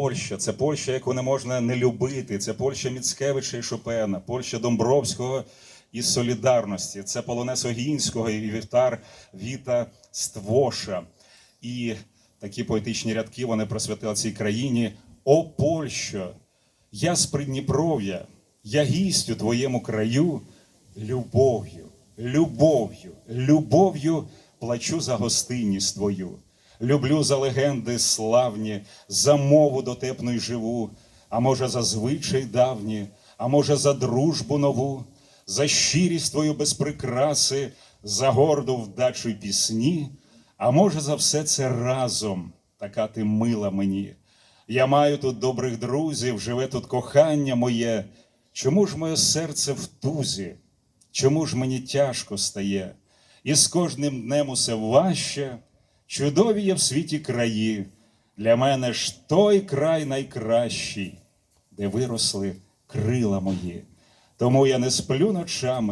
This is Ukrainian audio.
Польща, це Польща, яку не можна не любити. Це Польща Міцкевича і Шопена, Польща Домбровського і Солідарності. Це Полонез Огінського і вівтар Віта Ствоша. І такі поетичні рядки вони присвятили цій країні. О Польщо! Я з Придніпров'я, я гість у твоєму краю, любов'ю, любов'ю, любов'ю плачу за гостинність твою. Люблю за легенди славні, за мову дотепну й живу, а може за звичай давні, а може за дружбу нову, за щирість твою без прикраси, за горду вдачу й пісні, а може за все це разом, така ти мила мені. Я маю тут добрих друзів, живе тут кохання моє. Чому ж моє серце в тузі? Чому ж мені тяжко стає? І з кожним днем усе важче, чудові є в світі краї. Для мене ж той край найкращий, де виросли крила мої. Тому я не сплю ночами.